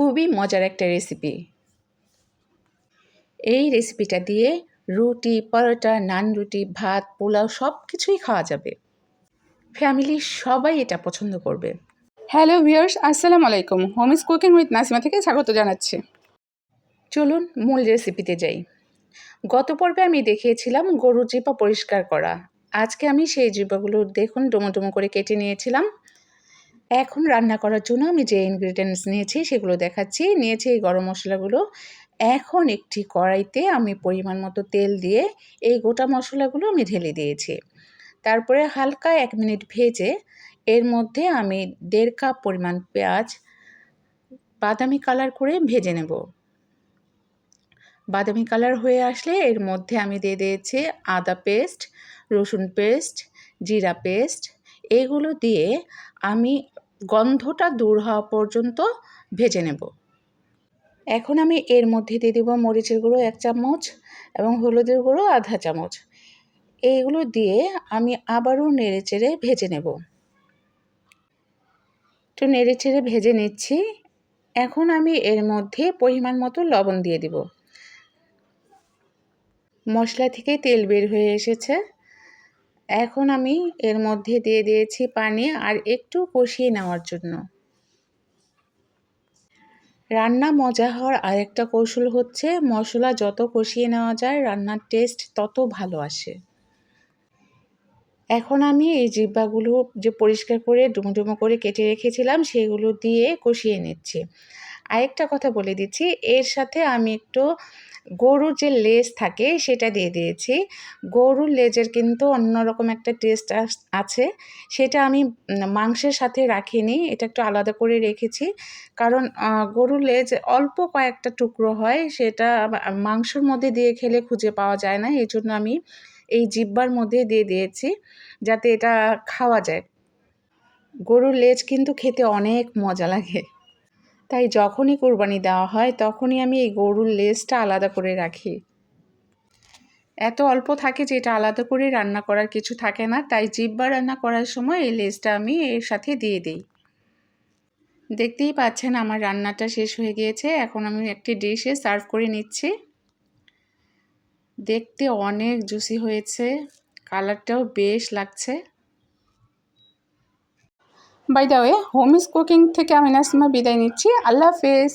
খুবই মজার একটা রেসিপি এই রেসিপিটা দিয়ে রুটি পরোটা নান রুটি ভাত পোলাও সব কিছুই খাওয়া যাবে। ফ্যামিলির সবাই এটা পছন্দ করবে। হ্যালো ভিউয়ার্স আসসালামু আলাইকুম। হোমিস কুকিং উইথ নাসিমা থেকে স্বাগত জানাচ্ছি। চলুন মূল রেসিপিতে যাই। গত পর্বে আমি দেখিয়েছিলাম গরুর জিপা পরিষ্কার করা। আজকে আমি সেই জিপাগুলো দেখুন ডুমো ডুমো করে কেটে নিয়েছিলাম। এখন রান্না করার জন্য আমি যে ইনগ্রিডিয়েন্টস নিয়েছি সেগুলো দেখাচ্ছি। নিয়েছি এই গরম মশলাগুলো। এখন একটি কড়াইতে আমি পরিমাণ মতো তেল দিয়ে এই গোটা মশলাগুলো আমি ঢেলে দিয়েছি। তারপরে হালকা এক মিনিট ভেজে এর মধ্যে আমি দেড় কাপ পরিমাণ পেঁয়াজ, বাদামি কালার করে ভেজে নেব। বাদামি কালার হয়ে আসলে এর মধ্যে আমি দিয়ে দিয়েছি আদা পেস্ট রসুন পেস্ট জিরা পেস্ট এগুলো দিয়ে আমি গন্ধটা দূর হওয়া পর্যন্ত ভেজে নেব। এখন আমি এর মধ্যে দিয়ে দেবো মরিচের গুঁড়ো এক চামচ এবং হলুদের গুঁড়ো আধা চামচ। এইগুলো দিয়ে আমি আবারও নেড়ে চেড়ে ভেজে নেব। একটু নেড়ে চেড়ে ভেজে নিচ্ছি। এখন আমি এর মধ্যে পরিমাণ মতো লবণ দিয়ে দিব। মশলা থেকে তেল বের হয়ে এসেছে। এখন আমি এর মধ্যে দিয়ে দিয়েছি পানি আর একটু কষিয়ে নেওয়ার জন্য। রান্না মজা হওয়ার আরেকটা কৌশল হচ্ছে, মশলা যত কষিয়ে নেওয়া যায়, রান্নার টেস্ট তত ভালো আসে। এখন আমি এই জিব্বাগুলো যে পরিষ্কার করে ডুমো ডুমো করে কেটে রেখেছিলাম, সেগুলো দিয়ে কষিয়ে নিচ্ছি। আরেকটা কথা বলে দিচ্ছি, এর সাথে আমি একটু গরুর যে লেজ থাকে সেটা দিয়ে দিয়েছি। গরুর লেজের কিন্তু অন্যরকম একটা টেস্ট আছে। সেটা আমি মাংসের সাথে রাখিনি, এটা একটু আলাদা করে রেখেছি। কারণ গরুর লেজ অল্প কয়েকটা টুকরো হয়, সেটা মাংসর মধ্যে দিয়ে খেলে খুঁজে পাওয়া যায় না। এই জন্য আমি এই জিব্বার মধ্যে দিয়ে দিয়েছি, যাতে এটা খাওয়া যায়। গরুর লেজ কিন্তু খেতে অনেক মজা লাগে। তাই যখনই কোরবানি দেওয়া হয়, তখনই আমি এই গরুর লেজটা আলাদা করে রাখি। এত অল্প থাকে যে এটা আলাদা করে রান্না করার কিছু থাকে না, তাই জিব্বা রান্না করার সময় এই লেজটা আমি এর সাথে দিয়ে দিই। দেখতেই পাচ্ছেন আমার রান্নাটা শেষ হয়ে গিয়েছে, এখন আমি একটি ডিশে সার্ভ করে নিচ্ছি। দেখতে অনেক জুসি হয়েছে, কালারটাও বেশ লাগছে। By the way homies cooking থেকে আমি নাসিমা বিদায় নিচ্ছি আল্লাহ হাফেজ